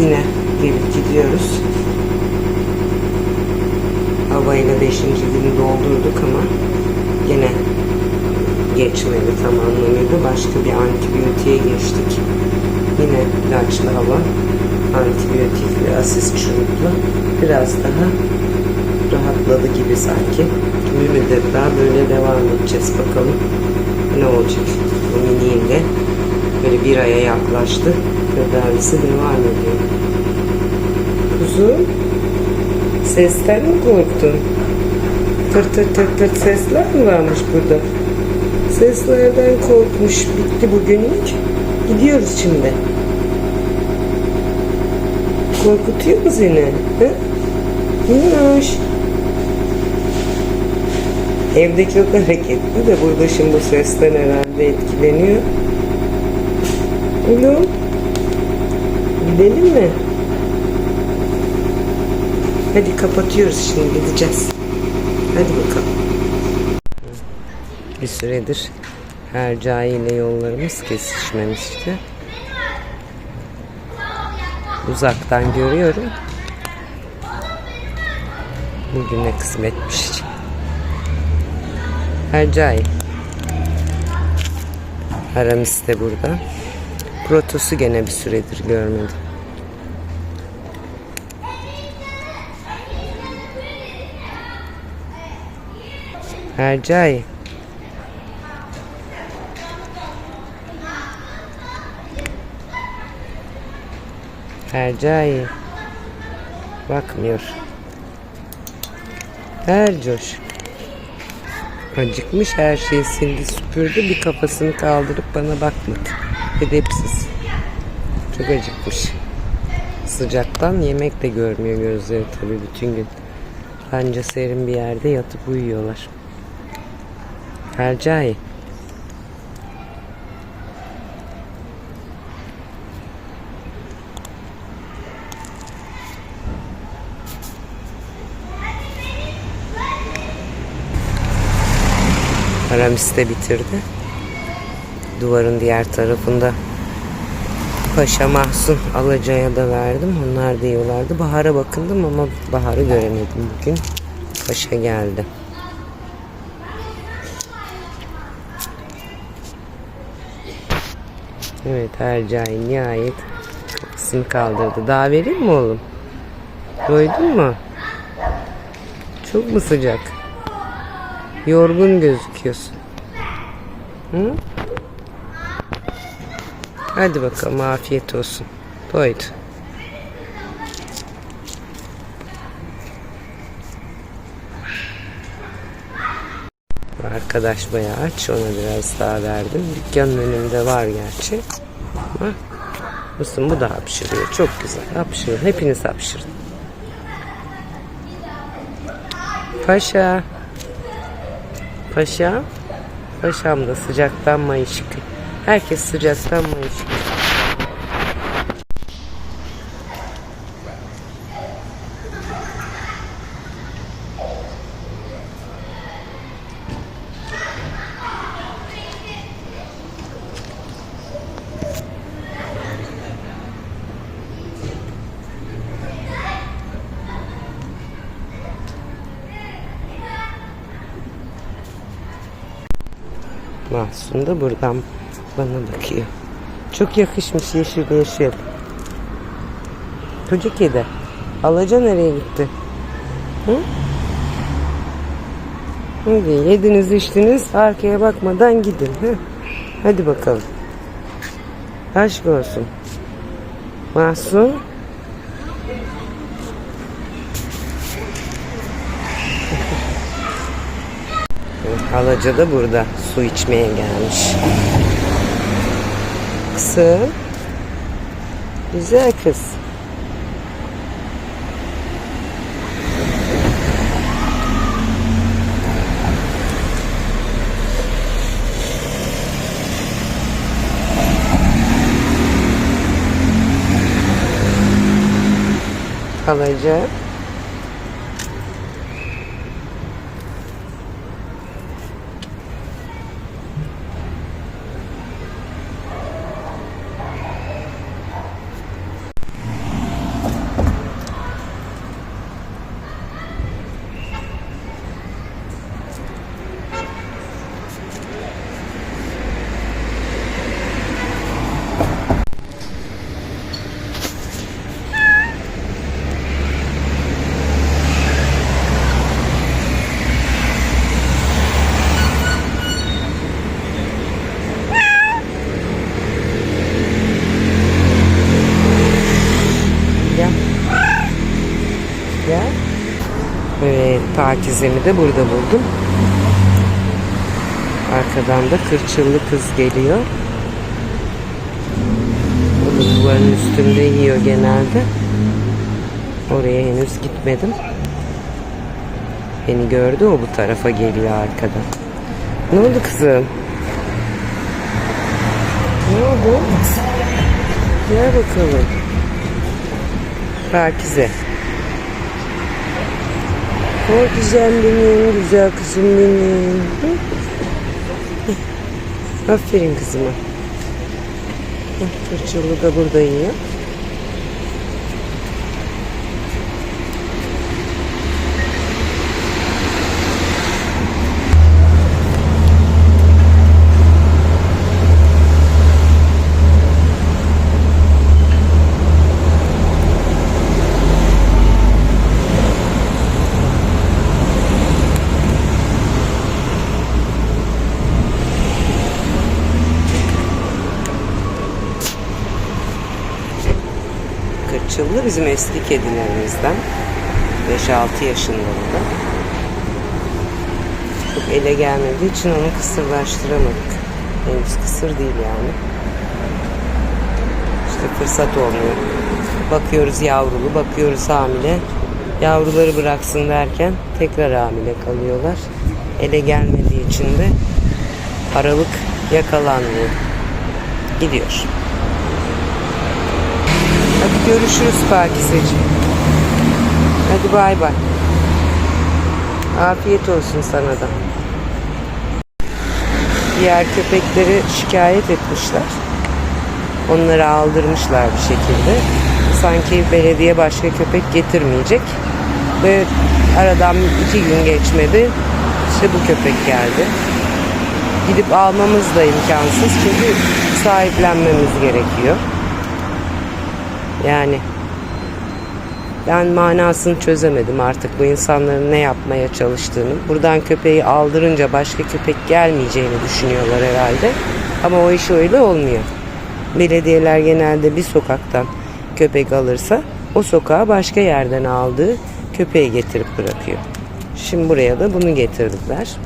Yine gelip gidiyoruz. Havayla 5. günü doldurduk ama yine geçmedi tamamlanıyordu. Başka bir antibiyotiğe geçtik. Yine ilaçlı hava, antibiyotikli, asis çürükle biraz daha rahatladı gibi sanki. Bir müddet daha böyle devam edeceğiz bakalım ne olacak. Bu miniğin de böyle bir aya yaklaştı. Tedavisi devam ediyor. Kuzum, sesten mi korktun? Tır tır tır tır sesler mi varmış burada? Seslerden korkmuş. Bitti bugünlük. Gidiyoruz şimdi. Korkutuyor mu seni? Hı? Minnoş. Evde çok hareketli de burada şimdi bu sesten herhalde etkileniyor. Oğlum. Gidelim mi? Hadi kapatıyoruz şimdi gideceğiz. Hadi bakalım. Bir süredir Hercai ile yollarımız kesişmemişti. Uzaktan görüyorum. Bugüne kısmetmiş. Hercai. Aramis de burada. Protos'u gene bir süredir görmedim. Hercai. Hercai. Bakmıyor. Hercoş. Acıkmış her şeyi sildi süpürdü bir kafasını kaldırıp bana bakmadı. Edepsiz. Çok acıkmış. Sıcaktan yemek de görmüyor gözleri tabii bütün gün. Anca serin bir yerde yatıp uyuyorlar. Hercai. Aramis de bitirdi. Duvarın diğer tarafında Paşa Mahsun Alaca'ya da verdim. Onlar da yiyorlardı. Bahar'a bakındım ama Bahar'ı göremedim bugün. Paşa geldi. Evet Hercai nihayet kafasını kaldırdı. Daha vereyim mi oğlum? Doydun mu? Çok mu sıcak? Yorgun gözüküyorsun. Hı? Hadi bakalım afiyet olsun. Doydu. Arkadaş bayağı aç. Ona biraz daha verdim. Dükkanın önünde var gerçi. Ama Musun bu da hapşırıyor. Çok güzel. Hapşırın. Hepiniz hapşırın. Paşa. Paşa. Paşam da sıcaktan mayışık. Herkes sıcaktan mayışık. Mahsun da buradan bana bakıyor. Çok yakışmış yeşil yeşil. Çocuk kedi. Alaca nereye gitti? Hı? Hadi yediniz içtiniz arkaya bakmadan gidin. Hı? Hadi bakalım. Aşk olsun. Mahsun. Halaca da burada su içmeye gelmiş. Kızım. Güzel kız. Halaca. Pakizemi de burada buldum. Arkadan da kırçıllı kız geliyor. Da duvarın üstünde yiyor genelde. Oraya henüz gitmedim. Beni gördü o bu tarafa geliyor arkadan. Ne oldu kızım? Ne oldu? Gel bakalım. Pakize. O güzel benim, güzel kızım benim. Aferin kızıma. Fırçalı da burada yiyor. Kırçıllı bizim eski kedilerimizden. 5-6 yaşında da. Çok ele gelmediği için onu kısırlaştıramadık. Henüz kısır değil yani. İşte fırsat olmuyor. Bakıyoruz yavrulu, bakıyoruz hamile. Yavruları bıraksın derken tekrar hamile kalıyorlar. Ele gelmediği için de aralık yakalanmıyor. Gidiyor. Görüşürüz Pakizeciğim. Hadi bay bay. Afiyet olsun sana da. Diğer köpekleri şikayet etmişler. Onları aldırmışlar bir şekilde. Sanki belediye başka köpek getirmeyecek. Ve aradan iki gün geçmedi. İşte bu köpek geldi. Gidip almamız da imkansız çünkü sahiplenmemiz gerekiyor. Yani ben manasını çözemedim artık bu insanların ne yapmaya çalıştığını. Buradan köpeği aldırınca başka köpek gelmeyeceğini düşünüyorlar herhalde. Ama o iş öyle olmuyor. Belediyeler genelde bir sokaktan köpek alırsa o sokağa başka yerden aldığı köpeği getirip bırakıyor. Şimdi buraya da bunu getirdiler.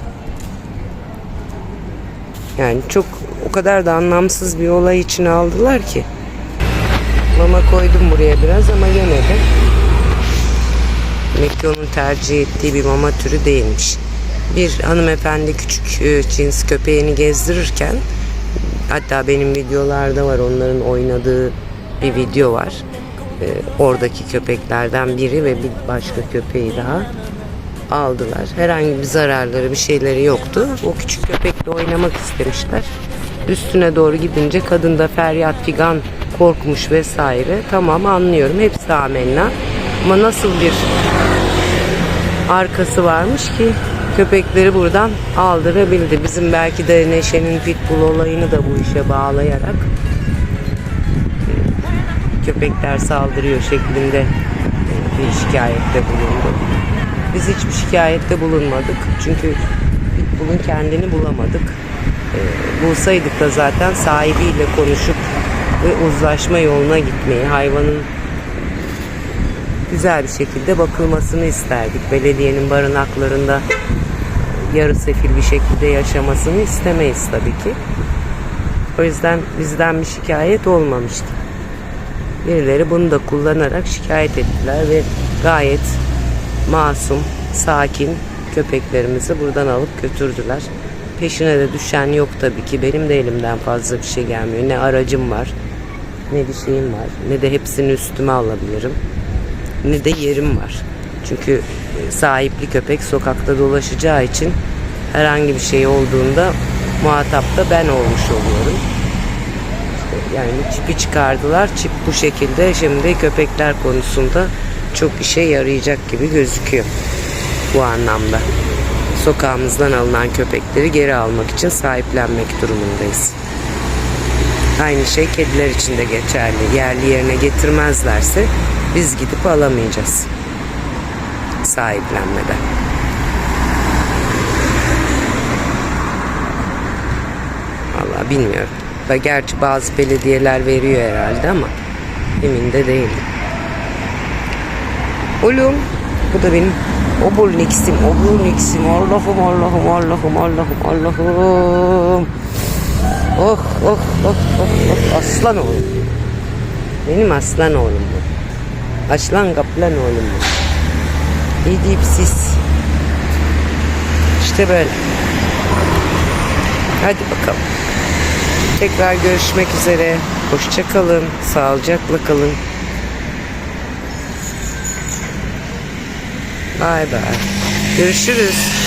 Yani çok o kadar da anlamsız bir olay için aldılar ki. Mama koydum buraya biraz ama yemedi. Demek ki onun tercih ettiği bir mama türü değilmiş. Bir hanımefendi küçük e, cins köpeğini gezdirirken hatta benim videolarda var onların oynadığı bir video var. E, oradaki köpeklerden biri ve bir başka köpeği daha aldılar. Herhangi bir zararları bir şeyleri yoktu. O küçük köpekle oynamak istemişler. Üstüne doğru gidince kadın da feryat figan korkmuş vesaire. Tamam anlıyorum. Hepsi amenna. Ama nasıl bir arkası varmış ki köpekleri buradan aldırabildi. Bizim belki de Neşe'nin pitbull olayını da bu işe bağlayarak e, köpekler saldırıyor şeklinde e, bir şikayette bulundu. Biz hiçbir şikayette bulunmadık. Çünkü pitbull'un kendini bulamadık. E, bulsaydık da zaten sahibiyle konuşup ve uzlaşma yoluna gitmeyi, hayvanın güzel bir şekilde bakılmasını isterdik. Belediyenin barınaklarında yarı sefil bir şekilde yaşamasını istemeyiz tabii ki. O yüzden bizden bir şikayet olmamıştı. Birileri bunu da kullanarak şikayet ettiler ve gayet masum, sakin köpeklerimizi buradan alıp götürdüler. Peşine de düşen yok tabii ki. Benim de elimden fazla bir şey gelmiyor. Ne aracım var, ne bir şeyim var, ne de hepsini üstüme alabilirim. Ne de yerim var. Çünkü e, sahipli köpek sokakta dolaşacağı için herhangi bir şey olduğunda muhatap da ben olmuş oluyorum. İşte yani çipi çıkardılar. Çip bu şekilde şimdi köpekler konusunda çok işe yarayacak gibi gözüküyor bu anlamda. Sokağımızdan alınan köpekleri geri almak için sahiplenmek durumundayız. Aynı şey kediler için de geçerli. Yerli yerine getirmezlerse biz gidip alamayacağız. Sahiplenmeden. Vallahi bilmiyorum. Ve gerçi bazı belediyeler veriyor herhalde ama emin de değilim. Oğlum bu da benim Oburnix'im, Oburnix'im. Allah'ım, Allah'ım, Allah'ım, Allah'ım, Allah'ım. Oh, oh, oh, oh, oh. Aslan oğlum. Benim aslan oğlum bu. Aslan kaplan oğlum bu. İdipsiz. İşte böyle. Hadi bakalım. Tekrar görüşmek üzere. Hoşça kalın. Sağlıcakla kalın. Bay bay. Görüşürüz.